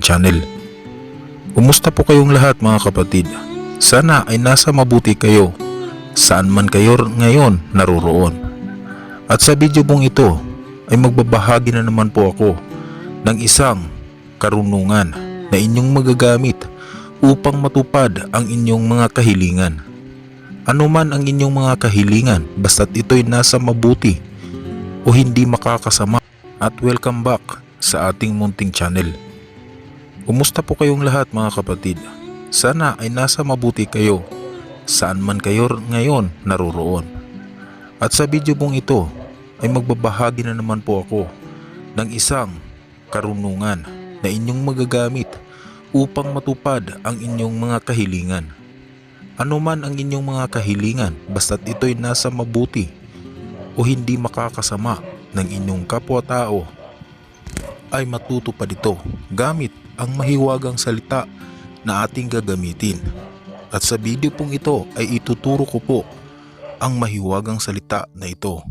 channel. Kumusta po kayong lahat mga kapatid? Sana ay nasa mabuti kayo saan man kayo ngayon naroroon. At sa video pong ito ay magbabahagi na naman po ako ng isang karunungan na inyong magagamit upang matupad ang inyong mga kahilingan. Ano man ang inyong mga kahilingan basta't ito'y nasa mabuti o hindi makakasama at welcome back sa ating munting channel. Kumusta po kayong lahat mga kapatid? Sana ay nasa mabuti kayo saan man kayo ngayon naroroon. At sa video pong ito ay magbabahagi na naman po ako ng isang karunungan na inyong magagamit upang matupad ang inyong mga kahilingan. Ano man ang inyong mga kahilingan basta't ito'y nasa mabuti o hindi makakasama ng inyong kapwa-tao ay matutupad ito gamit ang mahiwagang salita na ating gagamitin. At sa video pong ito ay ituturo ko po ang mahiwagang salita na ito.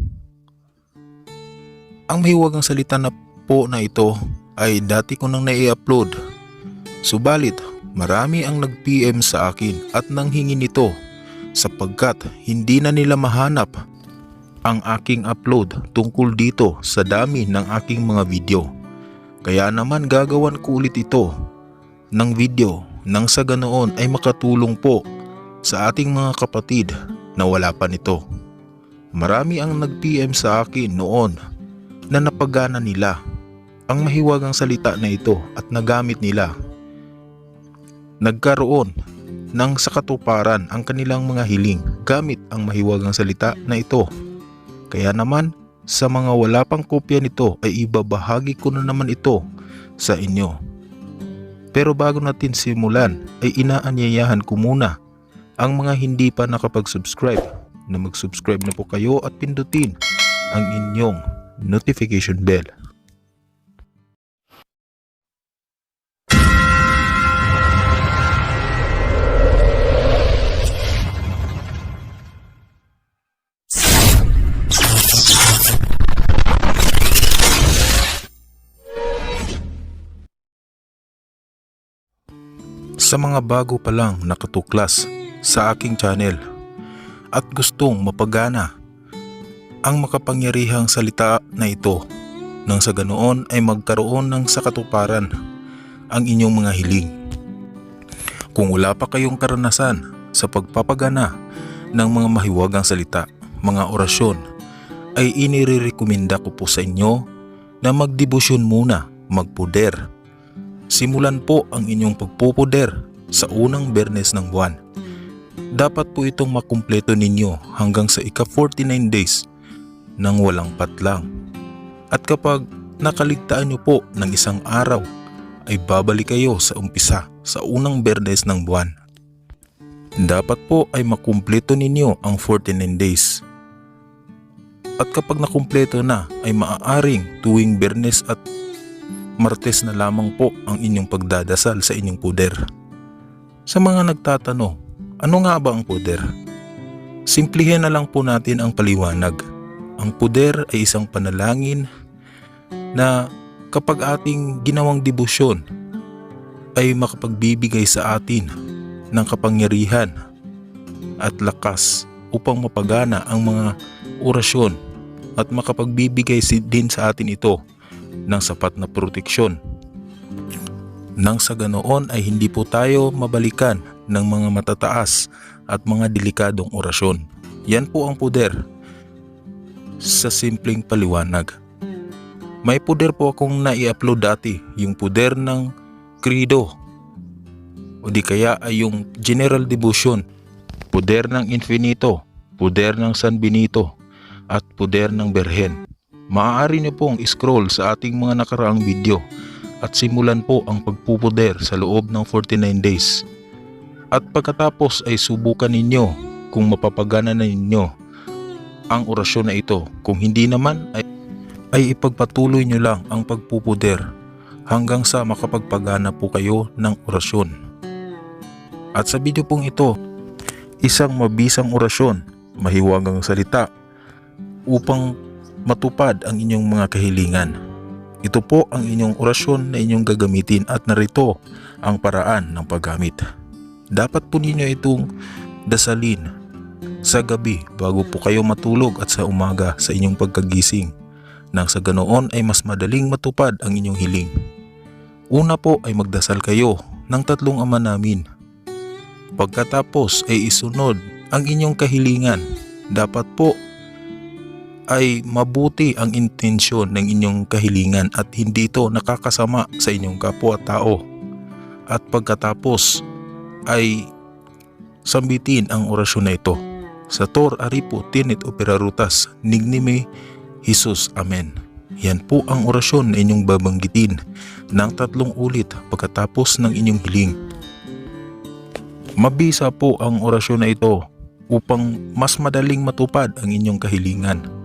Ang mahiwagang salita na po na ito ay dati ko nang nai-upload. Subalit marami ang nag-PM sa akin at nanghingi nito sapagkat hindi na nila mahanap ang aking upload tungkol dito sa dami ng aking mga video. Kaya naman gagawan ko ulit ito ng video nang sa ganoon ay makatulong po sa ating mga kapatid na wala pa nito. Marami ang nag-PM sa akin noon na napagana nila ang mahiwagang salita na ito at nagamit nila. Nagkaroon ng sakatuparan ang kanilang mga hiling gamit ang mahiwagang salita na ito. Kaya naman sa mga wala pang kopya nito ay ibabahagi ko na naman ito sa inyo. Pero bago natin simulan ay inaanyayahan ko muna ang mga hindi pa nakapag-subscribe na mag-subscribe na po kayo at pindutin ang inyong notification bell. Sa mga bago pa lang nakatuklas sa aking channel at gustong mapagana ang makapangyarihang salita na ito nang sa ganoon ay magkaroon ng sakatuparan ang inyong mga hiling. Kung wala pa kayong karanasan sa pagpapagana ng mga mahiwagang salita, mga orasyon, ay inirekomenda ko po sa inyo na magdebosyon muna, magpuder. Simulan po ang inyong pagpupuder sa unang bernes ng buwan. Dapat po itong makumpleto ninyo hanggang sa ika-49 days nang walang patlang. At kapag nakaligtaan nyo po ng isang araw, ay babalik kayo sa umpisa sa unang bernes ng buwan. Dapat po ay makumpleto ninyo ang 49 days. At kapag nakumpleto na ay maaaring tuwing bernes at martes na lamang po ang inyong pagdadasal sa inyong puder. Sa mga nagtatanong, ano nga ba ang puder? Simplihin na lang po natin ang paliwanag. Ang puder ay isang panalangin na kapag ating ginawang debosyon ay makapagbibigay sa atin ng kapangyarihan at lakas upang mapagana ang mga orasyon at makapagbibigay din sa atin ito ng sapat na proteksyon. Nang sa ganoon ay hindi po tayo mabalikan ng mga matataas at mga delikadong orasyon. Yan po ang puder sa simpleng paliwanag. May puder po akong nai-upload dati, yung puder ng Credo o di kaya ay yung General Devotion, puder ng Infinito, puder ng San Benito at puder ng Berhen. Maaari niyo pong scroll sa ating mga nakaraang video at simulan po ang pagpupuder sa loob ng 49 days. At pagkatapos ay subukan ninyo kung mapapagana na ninyo ang orasyon na ito. Kung hindi naman ay, ay ipagpatuloy nyo lang ang pagpupuder hanggang sa makapagpagana po kayo ng orasyon. At sa video pong ito, isang mabisang orasyon, mahiwagang salita upang matupad ang inyong mga kahilingan. Ito po ang inyong orasyon na inyong gagamitin at narito ang paraan ng paggamit. Dapat po ninyo itong dasalin sa gabi bago po kayo matulog at sa umaga sa inyong pagkagising nang sa ganoon ay mas madaling matupad ang inyong hiling. Una po ay magdasal kayo ng tatlong ama namin. Pagkatapos ay isunod ang inyong kahilingan. Dapat po ay mabuti ang intensyon ng inyong kahilingan at hindi ito nakakasama sa inyong kapwa-tao. At pagkatapos ay sambitin ang orasyon na ito. Sa Tor Aripo Tinit Operarutas Nignime Jesus Amen. Yan po ang orasyon na inyong babanggitin ng tatlong ulit pagkatapos ng inyong hiling. Mabisa po ang orasyon na ito upang mas madaling matupad ang inyong kahilingan.